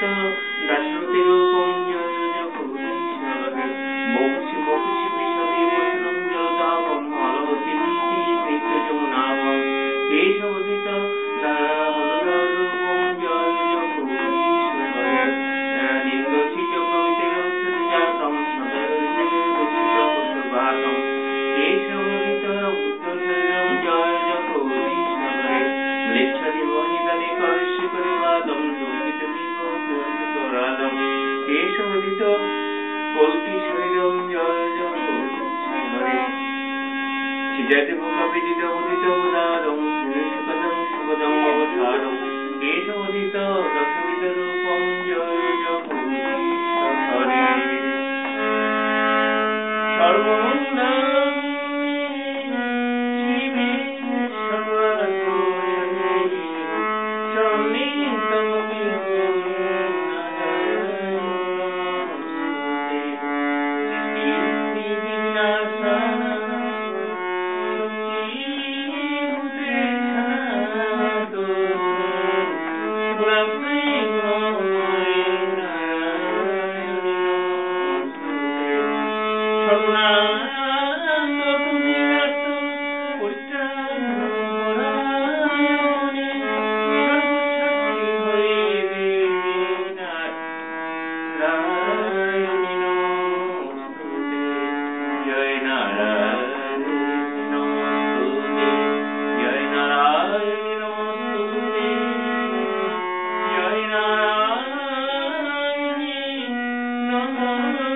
sơ đặt rutiru cũng như. কেশোদিত Kalpi শরীরম জল জল সিজাতে মুখাবিজিত মুদিত মুদারম me. Thank you.